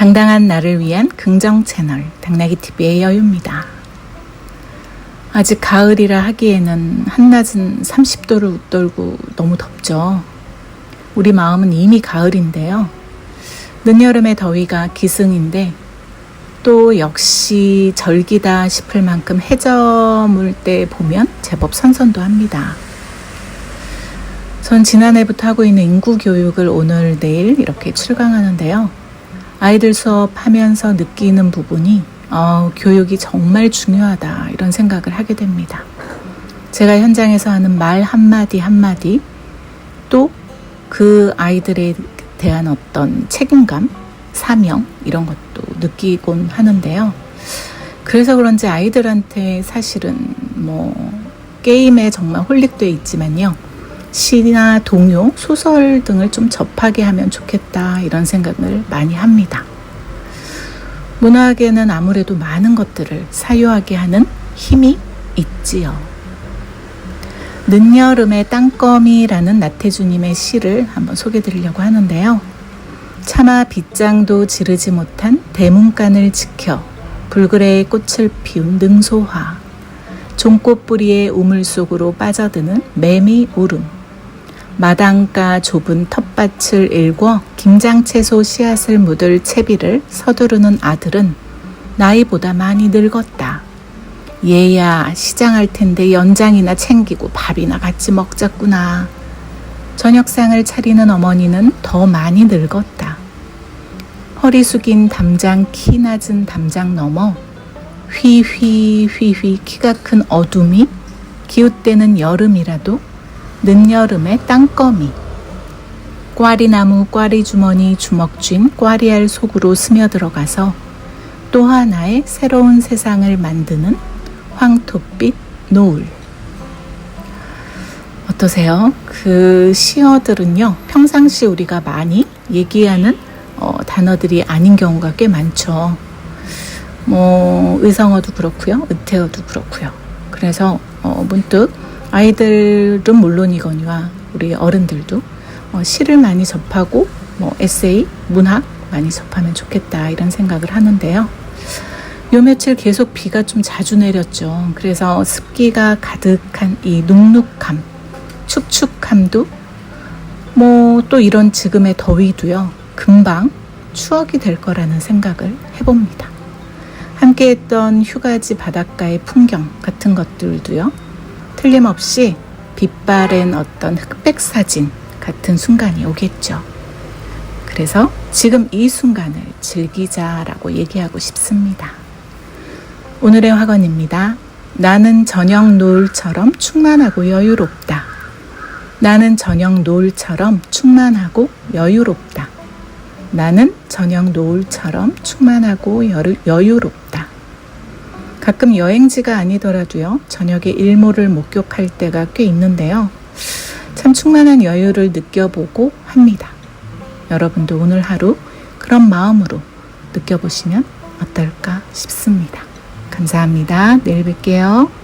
당당한 나를 위한 긍정 채널 당나귀 TV의 여유입니다. 아직 가을이라 하기에는 한낮은 30도를 웃돌고 너무 덥죠. 우리 마음은 이미 가을인데요. 늦여름의 더위가 기승인데 또 역시 절기다 싶을 만큼 해저물 때 보면 제법 선선도 합니다. 전 지난해부터 하고 있는 인구 교육을 오늘 내일 이렇게 출강하는데요. 아이들 수업하면서 느끼는 부분이 어, 교육이 정말 중요하다 이런 생각을 하게 됩니다. 제가 현장에서 하는 말 한마디 한마디 또 그 아이들에 대한 어떤 책임감, 사명 이런 것도 느끼곤 하는데요. 그래서 그런지 아이들한테 사실은 뭐 게임에 정말 홀릭돼 있지만요. 시나 동요, 소설 등을 좀 접하게 하면 좋겠다 이런 생각을 많이 합니다. 문학에는 아무래도 많은 것들을 사유하게 하는 힘이 있지요. 늦여름의 땅거미라는 나태주님의 시를 한번 소개해 드리려고 하는데요. 차마 빗장도 지르지 못한 대문간을 지켜 불그레의 꽃을 피운 능소화 종꽃 뿌리의 우물 속으로 빠져드는 매미 울음 마당가 좁은 텃밭을 일궈 김장채소 씨앗을 묻을 채비를 서두르는 아들은 나이보다 많이 늙었다. 얘야 시장할 텐데 연장이나 챙기고 밥이나 같이 먹자꾸나. 저녁상을 차리는 어머니는 더 많이 늙었다. 허리 숙인 담장 키 낮은 담장 너머 휘휘 휘휘 키가 큰 어둠이 기웃대는 여름이라도 늦여름의 땅거미 꽈리나무 꽈리주머니 주먹쥔 꽈리알 속으로 스며들어가서 또 하나의 새로운 세상을 만드는 황토빛 노을 어떠세요? 그 시어들은요 평상시 우리가 많이 얘기하는 어, 단어들이 아닌 경우가 꽤 많죠. 뭐 의성어도 그렇고요, 의태어도 그렇고요. 그래서 어, 문득 아이들은 물론이거니와 우리 어른들도 어, 시를 많이 접하고 뭐 에세이, 문학 많이 접하면 좋겠다 이런 생각을 하는데요. 요 며칠 계속 비가 좀 자주 내렸죠. 그래서 습기가 가득한 이 눅눅함, 축축함도 뭐 또 이런 지금의 더위도요. 금방 추억이 될 거라는 생각을 해봅니다. 함께 했던 휴가지 바닷가의 풍경 같은 것들도요. 틀림없이 빛바랜 어떤 흑백 사진 같은 순간이 오겠죠. 그래서 지금 이 순간을 즐기자라고 얘기하고 싶습니다. 오늘의 화건입니다. 나는 저녁 노을처럼 충만하고 여유롭다. 나는 저녁 노을처럼 충만하고 여유롭다. 나는 저녁 노을처럼 충만하고 여유, 여유롭다. 가끔 여행지가 아니더라도요, 저녁에 일몰을 목격할 때가 꽤 있는데요. 참 충만한 여유를 느껴보고 합니다. 여러분도 오늘 하루 그런 마음으로 느껴보시면 어떨까 싶습니다. 감사합니다. 내일 뵐게요.